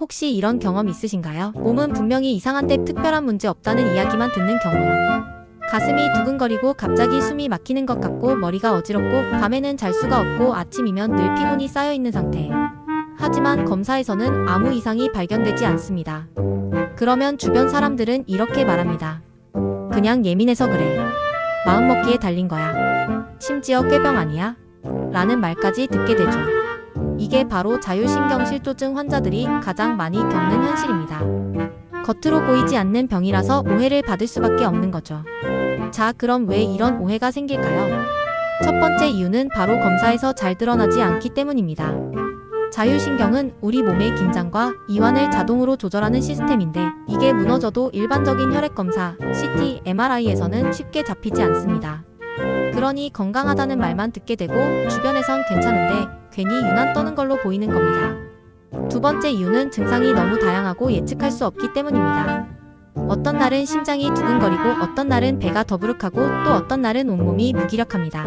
혹시 이런 경험 있으신가요? 몸은 분명히 이상한 데 특별한 문제 없다는 이야기만 듣는 경우요. 가슴이 두근거리고 갑자기 숨이 막히는 것 같고 머리가 어지럽고 밤에는 잘 수가 없고 아침이면 늘 피곤이 쌓여 있는 상태. 하지만 검사에서는 아무 이상이 발견되지 않습니다. 그러면 주변 사람들은 이렇게 말합니다. 그냥 예민해서 그래. 마음먹기에 달린 거야. 심지어 꾀병 아니야? 라는 말까지 듣게 되죠. 이게 바로 자율신경실조증 환자들이 가장 많이 겪는 현실입니다. 겉으로 보이지 않는 병이라서 오해를 받을 수밖에 없는 거죠. 자, 그럼 왜 이런 오해가 생길까요? 첫 번째 이유는 바로 검사에서 잘 드러나지 않기 때문입니다. 자율신경은 우리 몸의 긴장과 이완을 자동으로 조절하는 시스템인데 이게 무너져도 일반적인 혈액검사, CT, MRI에서는 쉽게 잡히지 않습니다. 그러니 건강하다는 말만 듣게 되고 주변에선 괜찮은데 괜히 유난 떠는 걸로 보이는 겁니다. 두 번째 이유는 증상이 너무 다양하고 예측할 수 없기 때문입니다. 어떤 날은 심장이 두근거리고 어떤 날은 배가 더부룩하고 또 어떤 날은 온몸이 무기력합니다.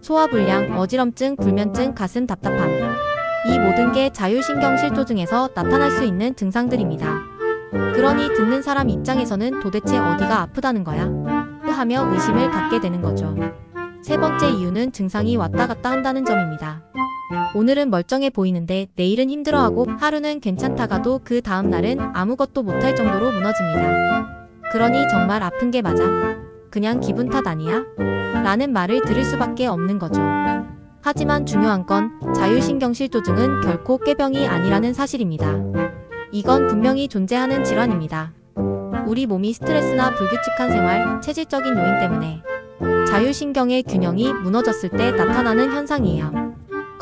소화불량, 어지럼증, 불면증, 가슴 답답함. 이 모든 게 자율신경실조증에서 나타날 수 있는 증상들입니다. 그러니 듣는 사람 입장에서는 도대체 어디가 아프다는 거야? 하며 의심을 갖게 되는 거죠. 세 번째 이유는 증상이 왔다 갔다 한다는 점입니다. 오늘은 멀쩡해 보이는데 내일은 힘들어하고 하루는 괜찮다가도 그 다음 날은 아무것도 못할 정도로 무너집니다. 그러니 정말 아픈 게 맞아? 그냥 기분 탓 아니야? 라는 말을 들을 수밖에 없는 거죠. 하지만 중요한 건 자율신경실조증은 결코 꾀병이 아니라는 사실입니다. 이건 분명히 존재하는 질환입니다. 우리 몸이 스트레스나 불규칙한 생활, 체질적인 요인 때문에 자율신경의 균형이 무너졌을 때 나타나는 현상이에요.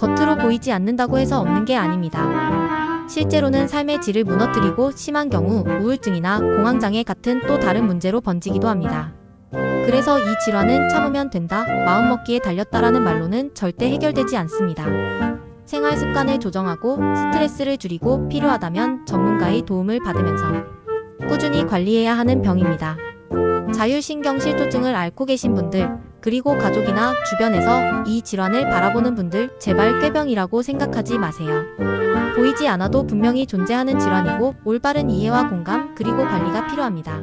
겉으로 보이지 않는다고 해서 없는 게 아닙니다. 실제로는 삶의 질을 무너뜨리고 심한 경우 우울증이나 공황장애 같은 또 다른 문제로 번지기도 합니다. 그래서 이 질환은 참으면 된다, 마음먹기에 달렸다라는 말로는 절대 해결되지 않습니다. 생활 습관을 조정하고 스트레스를 줄이고 필요하다면 전문가의 도움을 받으면서 꾸준히 관리해야 하는 병입니다. 자율신경실조증을 앓고 계신 분들, 그리고 가족이나 주변에서 이 질환을 바라보는 분들, 제발 꾀병이라고 생각하지 마세요. 보이지 않아도 분명히 존재하는 질환이고, 올바른 이해와 공감, 그리고 관리가 필요합니다.